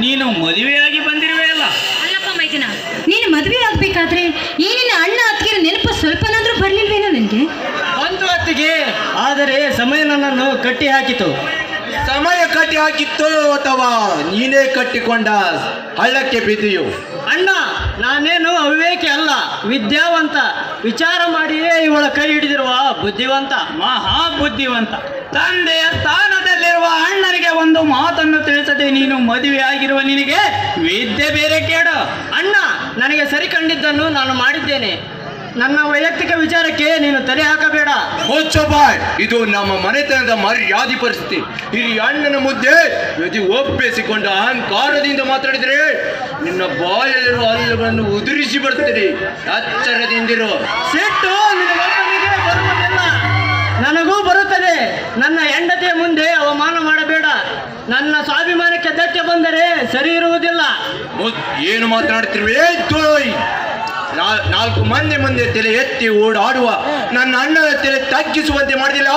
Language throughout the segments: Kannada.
ನೀನು ಮದುವೆಯಾಗಿ ಬಂದಿರುವೆ ಅಲ್ಲ? ಅಲ್ಲಪ್ಪ ಮೈದಿನ ನೀನು ಮದುವೆ ಆಗ್ಬೇಕಾದ್ರೆ ಈ ನಿನ್ನ ಅಣ್ಣ ಅತ್ತಿಗೆ ನೆನಪು ಸ್ವಲ್ಪನಾದ್ರೂ ಬರ್ಲಿಲ್ವೇನೋ ನಿನಗೆ? ಒಂದು ಅತ್ತಿಗೆ ಆದರೆ ಸಮಯ ನನ್ನನ್ನು ಕಟ್ಟಿ ಹಾಕಿತು. ಸಮಯ ಕಟ್ಟಿ ಹಾಕಿತ್ತು ಅಥವಾ ನೀನೇ ಕಟ್ಟಿಕೊಂಡ ಹಳ್ಳಕ್ಕೆ ಬಿದ್ದಿಯು? ಅಣ್ಣ ನಾನೇನು ಅವಿವೇಕಿ ಅಲ್ಲ ವಿದ್ಯಾವಂತ. ವಿಚಾರ ಮಾಡಿಯೇ ಇವಳ ಕೈ ಹಿಡಿದಿರುವ ಬುದ್ಧಿವಂತ ಮಹಾ ಬುದ್ಧಿವಂತ. ತಂದೆಯ ಸ್ಥಾನದಲ್ಲಿರುವ ಅಣ್ಣನಿಗೆ ಒಂದು ಮಾತನ್ನು ತಿಳಿಸದೆ ನೀನು ಮದುವೆ ಆಗಿರುವ ನಿನಗೆ ವಿದ್ಯೆ ಬೇರೆ ಕೇಡು. ಅಣ್ಣ ನನಗೆ ಸರಿ ಕಂಡಿದ್ದನ್ನು ನಾನು ಮಾಡಿದ್ದೇನೆ. ನನ್ನ ವೈಯಕ್ತಿಕ ವಿಚಾರಕ್ಕೆ ನೀನು ತಲೆ ಹಾಕಬೇಡ. ಬಾಯ್ ಇದು ನಮ್ಮ ಮನೆತನದ ಮರ್ಯಾದಿ ಪರಿಸ್ಥಿತಿ. ಹಿರಿಯ ಅಣ್ಣನ ಮುದ್ದೆ ಯದಿ ಒಪ್ಪಿಸಿಕೊಂಡ ಅಹಂಕಾರದಿಂದ ಮಾತಾಡಿದರೆ ನಿನ್ನ ಬಾಯಲ್ಲಿರುವ ಹಲ್ಲುಗಳನ್ನು ಉದುರಿಸಿ ಬರ್ತೀರಿ ಎಚ್ಚರದಿಂದಿರು ಸಿಟ್ಟು ನನ್ನ ಸ್ವಾಭಿಮಾನಕ್ಕೆ ಧಕ್ಕೆ ಬಂದರೆ ಸರಿ ಇರುವುದಿಲ್ಲ. ಮುದ್- ಏನು ನಾ- ನಾಲ್ಕು ಮಂದಿ ಮುಂದೆ ತಲೆ ಎತ್ತಿ ಓಡಾಡುವ ನನ್ನ ಅಣ್ಣನ ತಲೆ ತಗ್ಗಿಸುವಂತೆ ಮಾಡಿದಿಲ್ಲ.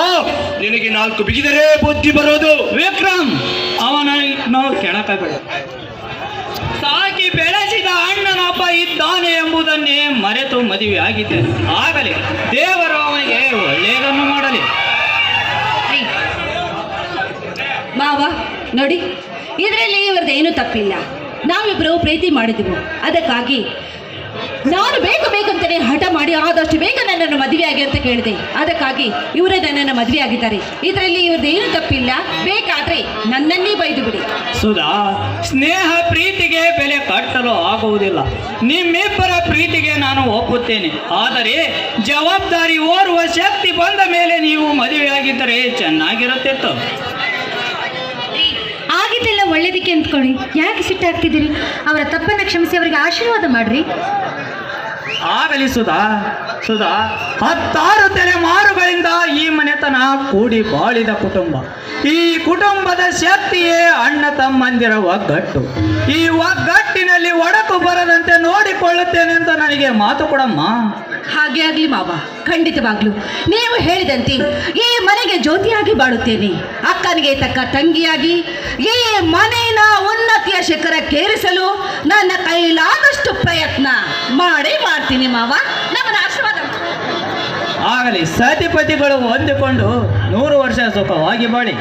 ನಿನಗೆ ನಾಲ್ಕು ಬಿಗಿದರೆ ಬುದ್ಧಿ ಬರೋದು. ವಿಕ್ರಮ್ ಅವನ ನಾವು ಕೆಣಕಬೇಡ ಸಾಕಿ ಬೆಳೆಸಿದ ಅಣ್ಣನೊಬ್ಬ ಇದ್ದಾನೆ ಎಂಬುದನ್ನೇ ಮರೆತು ಮದುವೆ ಆಗಿದ್ದೆ ಆಗಲಿ ದೇವರು ಅವನಿಗೆ ಒಳ್ಳೆಯದನ್ನು ಮಾಡಲಿ. ಮಾವ ನೋಡಿ, ಇದರಲ್ಲಿ ಇವ್ರದ್ದು ಏನೂ ತಪ್ಪಿಲ್ಲ. ನಾವಿಬ್ಬರು ಪ್ರೀತಿ ಮಾಡಿದೆವು. ಅದಕ್ಕಾಗಿ ನಾನು ಬೇಕು ಬೇಕಂತಾನೆ ಹಠ ಮಾಡಿ, ಆದಷ್ಟು ಬೇಗ ನನ್ನನ್ನು ಮದುವೆ ಆಗಿ ಅಂತ ಕೇಳಿದೆ. ಅದಕ್ಕಾಗಿ ಇವರೇ ನನ್ನನ್ನು ಮದುವೆ ಆಗಿದ್ದಾರೆ. ಇದರಲ್ಲಿ ಇವ್ರದ್ದು ಏನು ತಪ್ಪಿಲ್ಲ. ಬೇಕಾದ್ರೆ ನನ್ನನ್ನೇ ಬೈದು ಬಿಡಿ. ಸುಧಾ, ಸ್ನೇಹ ಪ್ರೀತಿಗೆ ಬೆಲೆ ಕಟ್ಟಲು ಆಗುವುದಿಲ್ಲ. ನಿಮ್ಮಿಬ್ಬರ ಪ್ರೀತಿಗೆ ನಾನು ಒಪ್ಪುತ್ತೇನೆ. ಆದರೆ ಜವಾಬ್ದಾರಿ ಓರುವ ಶಕ್ತಿ ಬಂದ ಮೇಲೆ ನೀವು ಮದುವೆಯಾಗಿದ್ದರೆ ಚೆನ್ನಾಗಿರುತ್ತಿತ್ತು. ಒಳ್ಳೇದಕ್ಕೆ ಅಂದ್ಕೊಳ್ಳಿ. ಯಾಕೆ ಸಿಟ್ಟಾಗ್ತಿದ್ದೀರಿ? ಅವರ ತಪ್ಪನ್ನು ಕ್ಷಮಿಸಿ ಅವರಿಗೆ ಆಶೀರ್ವಾದ ಮಾಡ್ರಿ. ಆಗಲಿ ಸುಧಾ ಸುಧಾ. ಹತ್ತಾರು ತಲೆಮಾರುಗಳಿಂದ ಈ ಮನೆತನ ಕೂಡಿ ಬಾಳಿದ ಕುಟುಂಬ. ಈ ಕುಟುಂಬದ ಶಕ್ತಿಯೇ ಅಣ್ಣ ತಮ್ಮಂದಿರ ಒಗ್ಗಟ್ಟು. ಈ ಒಗ್ಗಟ್ಟಿನಲ್ಲಿ ಒಡಕು ಬರದಂತೆ ನೋಡಿಕೊಳ್ಳುತ್ತೇನೆ ಅಂತ ನನಗೆ ಮಾತು ಕೊಡಮ್ಮ. ಹಾಗೆ ಆಗ್ಲಿ ಮಾವ ಖಂಡಿತವಾಗ್ಲು. ನೀವು ಹೇಳಿದಂತೆ ಈ ಮನೆಗೆ ಜ್ಯೋತಿಯಾಗಿ ಬಾಳುತ್ತೇನೆ. ಅಕ್ಕನಿಗೆ ತಕ್ಕ ತಂಗಿಯಾಗಿ ಈ ಶಿಖರಕ್ಕೇರಿಸಲು ನನ್ನ ಕೈಲಾದಷ್ಟು ಪ್ರಯತ್ನ ಮಾಡಿ ಮಾಡ್ತೀನಿ ಮಾವ ನಮ್ಮನ್ನ ಆಶೀರ್ವಾದ. ಆಗಲಿ, ಸತಿಪತಿಗಳು ಹೊಂದಿಕೊಂಡು ನೂರು ವರ್ಷ ಸುಖವಾಗಿ ಬಾಳಿ